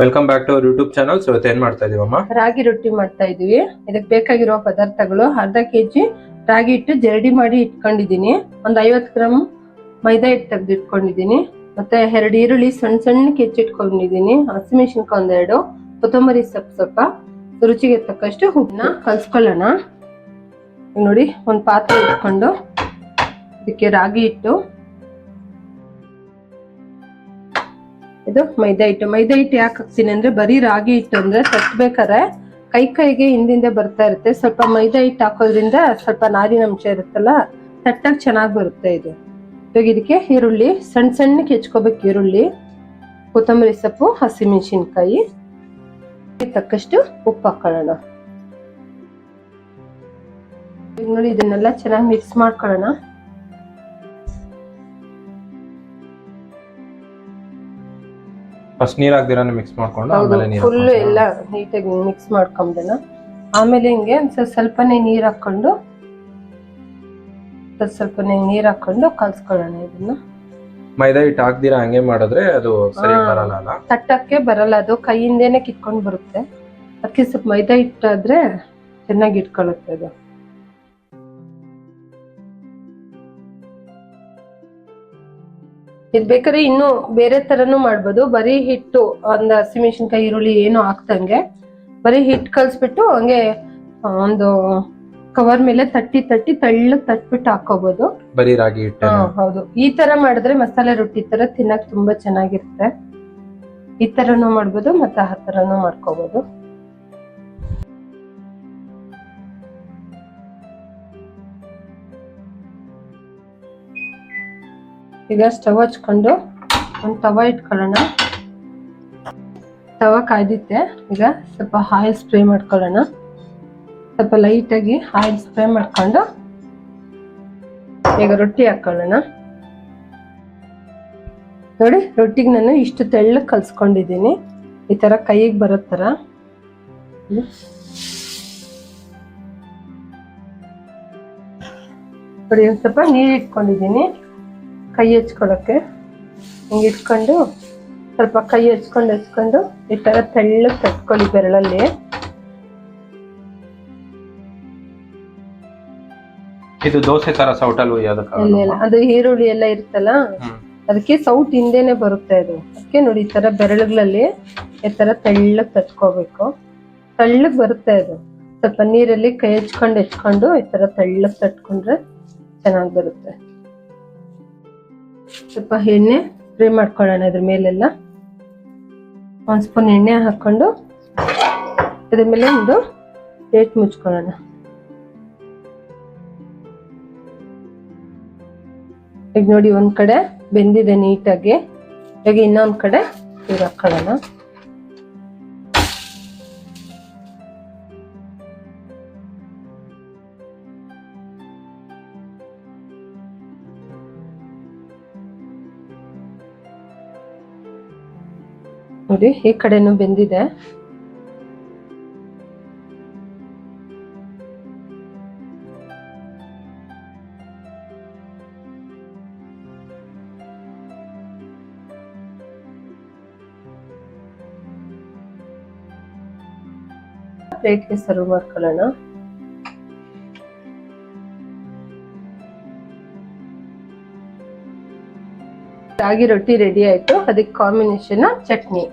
Welcome back to our YouTube channel so ಏನ್ ಮಾಡ್ತಾ ಇದೀವಮ್ಮ? ರಾಗಿ ರೊಟ್ಟಿ ಮಾಡ್ತಾ ಇದೀವಿ. ಇದಕ್ಕೆ ಬೇಕಾಗಿರೋ ಪದಾರ್ಥಗಳು ಅರ್ಧ ಕೆಜಿ ರಾಗಿ ಹಿಟ್ಟು ಜರಡಿ ಮಾಡಿ ಇಟ್ಕೊಂಡಿದೀನಿ ಒಂದು ಐವತ್ ಗ್ರಾಮ್ ಮೈದಾ ಹಿಟ್ಟು ತೆಗೆದು ಇಟ್ಕೊಂಡಿದ್ದೀನಿ. ಮತ್ತೆ ಎರಡು ಈರುಳ್ಳಿ ಸಣ್ಣ ಸಣ್ಣ ಕೆಚ್ಚಿಟ್ಕೊಂಡಿದೀನಿ ಹಸಿಮೆಣಸಿನ್ಕಾಯಿ ಒಂದೆರಡು, ಕೊತ್ತಂಬರಿ ಸೊಪ್ಪು ಸ್ವಲ್ಪ. ರುಚಿಗೆ ತಕ್ಕಷ್ಟು ಉಪ್ಪನ್ನ ಕಲ್ಸ್ಕೊಳ್ಳೋಣ. ನೋಡಿ, ಒಂದ್ ಪಾತ್ರೆ ಇಟ್ಕೊಂಡು ಇದಕ್ಕೆ ರಾಗಿ ಹಿಟ್ಟು ಇದು ಮೈದಾ ಹಿಟ್ಟು. ಮೈದಾ ಹಿಟ್ಟು ಯಾಕೆ ಹಾಕ್ತೀನಿ ಅಂದ್ರೆ ಬರೀ ರಾಗಿ ಹಿಟ್ಟು ಅಂದ್ರೆ ತಟ್ಬೇಕಾರೆ ಕೈ ಕೈಗೆ ಹಿಂದಿಂದ ಬರ್ತಾ ಇರುತ್ತೆ. ಸ್ವಲ್ಪ ಮೈದಾ ಹಿಟ್ಟು ಹಾಕೋದ್ರಿಂದ ಸ್ವಲ್ಪ ನಾರಿನ ಅಂಶ ಇರುತ್ತಲ್ಲ, ತಟ್ಟಾಗಿ ಚೆನ್ನಾಗಿ ಬರುತ್ತೆ ಇದು. ಇವಾಗ ಇದಕ್ಕೆ ಈರುಳ್ಳಿ ಸಣ್ಣ ಸಣ್ಣಕ್ಕೆ ಹೆಚ್ಕೋಬೇಕು ಈರುಳ್ಳಿ, ಕೊತ್ತಂಬರಿ ಸೊಪ್ಪು, ಹಸಿಮೆಣಸಿನ್ಕಾಯಿ ತಕ್ಕಷ್ಟು ಉಪ್ಪು ಹಾಕೊಳ್ಳೋಣ. ನೋಡಿ ಇದನ್ನೆಲ್ಲ ಚೆನ್ನಾಗಿ ಮಿಕ್ಸ್ ಮಾಡ್ಕೊಳ್ಳೋಣ. ಫಸ್ಟ್ ನೀರ್ ಹಾಕ್ದಿರಾನೆ ಮಿಕ್ಸ್ ಮಾಡ್ಕೊಂಡು ಆಮೇಲೆ ನೀರು ಫುಲ್? ಎಲ್ಲ ನೀಟಾಗಿ ಮಿಕ್ಸ್ ಮಾಡ್ಕೊಂಡೆನ ಆಮೇಲೆ ಹಿಂಗೆ ಸ್ವಲ್ಪ ಸ್ವಲ್ಪನೇ ನೀರ್ ಹಾಕೊಂಡು ಸ್ವಲ್ಪ ಸ್ವಲ್ಪನೇ ನೀರ್ ಹಾಕೊಂಡು ಕಲ್ಸ್ಕೊಳ್ಳೋಣ ಇದನ್ನ ಮೈದಾ ಹಿಟ್ಟು ಹಾಕ್ದಿರಾ ಹಂಗೆ ಮಾಡಿದ್ರೆ ಅದು ಸರಿ ಹಾ. ಬರಲ್ಲ ಅಲ್ಲ ತಟ್ಟಕ್ಕೆ ಬರಲ್ಲ ಅದು ಕೈಯಿಂದೇನೆ ಕಿತ್ಕೊಂಡು ಬರುತ್ತೆ ಅದಕ್ಕೆ ಸ್ವಲ್ಪ ಮೈದಾ ಹಿಟ್ಟಾದ್ರೆ ಚೆನ್ನಾಗಿ ಇಟ್ಕೊಳ್ಳುತ್ತೆ ಅದು ಇದು ಬೇಕಾದ್ರೆ ಇನ್ನು ಬೇರೆ ತರನು ಮಾಡ್ಬೋದು. ಬರೀ ಹಿಟ್ಟು ಒಂದು ಹಸಿಮೆಣಸಿನ್ಕಾಯಿ ಈರುಳ್ಳಿ ಏನು ಹಾಕ್ದಂಗೆ ಬರೀ ಹಿಟ್ಟು ಕಲ್ಸ್ಬಿಟ್ಟು ಹಂಗೆ ಒಂದು ಕವರ್ ಮೇಲೆ ತಟ್ಟಿ ತಟ್ಟಿ ತಳ್ಳ ತಟ್ಬಿಟ್ಟು ಹಾಕೋಬಹುದು ಬರೀ ರಾಗಿ ಹಿಟ್ಟು ಹಾ ಹೌದು. ಈ ತರ ಮಾಡಿದ್ರೆ ಮಸಾಲೆ ರೊಟ್ಟಿ ತರ ತಿನ್ನಕ್ ತುಂಬಾ ಚೆನ್ನಾಗಿರುತ್ತೆ. ಈ ತರನು ಮಾಡ್ಬೋದು ಮತ್ತೆ ಆ ತರನು ಮಾಡ್ಕೋಬಹುದು ಈಗ ಸ್ಟವ್ ಹಚ್ಕೊಂಡು ಒಂದು ತವ ಇಟ್ಕೊಳ್ಳೋಣ. ತವ ಕಾಯ್ದಿತ್ತೆ. ಈಗ ಸ್ವಲ್ಪ ಆಯಿಲ್ ಸ್ಪ್ರೇ ಮಾಡ್ಕೊಳ್ಳೋಣ. ಸ್ವಲ್ಪ ಲೈಟಾಗಿ ಆಯಿಲ್ ಸ್ಪ್ರೇ ಮಾಡ್ಕೊಂಡು ಈಗ ರೊಟ್ಟಿ ಹಾಕೊಳ್ಳೋಣ. ನೋಡಿ, ರೊಟ್ಟಿಗೆ ನಾನು ಇಷ್ಟು ತೆಳ್ಳಗೆ ಕಲ್ಸ್ಕೊಂಡಿದ್ದೀನಿ. ಈ ಥರ ಕೈಗೆ ಬರೋ ಥರ ನೋಡಿ, ಒಂದು ಸ್ವಲ್ಪ ನೀರು ಇಟ್ಕೊಂಡಿದ್ದೀನಿ. ಕೈ ಹಚ್ಕೊಳಕ್ಕೆ ಹಿಂಗೆ ಇಟ್ಕೊಂಡು ಸ್ವಲ್ಪ ಕೈ ಹಚ್ಕೊಂಡು ಹಚ್ಕೊಂಡು ಈ ತರ ತೆಳ್ಳಗೆ ತಟ್ಕೊಳ್ಳಿ ಬೆರಳಲ್ಲಿ. ಇದು ದೋಸೆ ತರ ಸೌಟಲ್ಲಿ ಇಲ್ಲ ಅದು ಈರುಳ್ಳಿ ಎಲ್ಲ ಇರುತ್ತಲ್ಲ? ಅದಕ್ಕೆ ಸೌಟ್ ಹಿಂದೆನೆ ಬರುತ್ತೆ ಅದು. ಅದಕ್ಕೆ ನೋಡಿ ಈ ತರ ಬೆರಳುಗಳಲ್ಲಿ ಈ ತರ ತೆಳ್ಳಗ್ ತಟ್ಕೋಬೇಕು. ತೆಳ್ಳಗ್ ಬರುತ್ತೆ ಅದು. ಸ್ವಲ್ಪ ನೀರಲ್ಲಿ ಕೈ ಹಚ್ಕೊಂಡು ಹೆಚ್ಕೊಂಡು ಈ ತರ ತೆಳ್ಳಗ್ ತಟ್ಕೊಂಡ್ರೆ ಚೆನ್ನಾಗಿ ಬರುತ್ತೆ. ಸ್ವಲ್ಪ ಎಣ್ಣೆ ಸ್ಪ್ರೇ ಮಾಡ್ಕೊಳ್ಳೋಣ ಅದ್ರ ಮೇಲೆಲ್ಲ. ಒಂದು ಸ್ಪೂನ್ ಎಣ್ಣೆ ಹಾಕೊಂಡು ಅದ್ರ ಮೇಲೆ ಒಂದು ಪ್ಲೇಟ್ ಮುಚ್ಕೊಳ್ಳೋಣ. ಈಗ ನೋಡಿ ಒಂದ್ ಕಡೆ ಬೆಂದಿದೆ ನೀಟಾಗಿ. ಈಗ ಇನ್ನೊಂದ್ ಕಡೆ ನೀರು ಹಾಕೊಳ್ಳೋಣ. ನೋಡಿ ಈ ಕಡೆನೂ ಬೆಂದಿದೆ. ಪ್ಲೇಟ್ಗೆ ಸರ್ವ್ ಮಾಡ್ಕೊಳ್ಳೋಣ. ರಾಗಿ ರೊಟ್ಟಿ ರೆಡಿ ಆಯ್ತು. ಅದಕ್ಕೆ ಕಾಂಬಿನೇಷನ್ ಚಟ್ನಿ.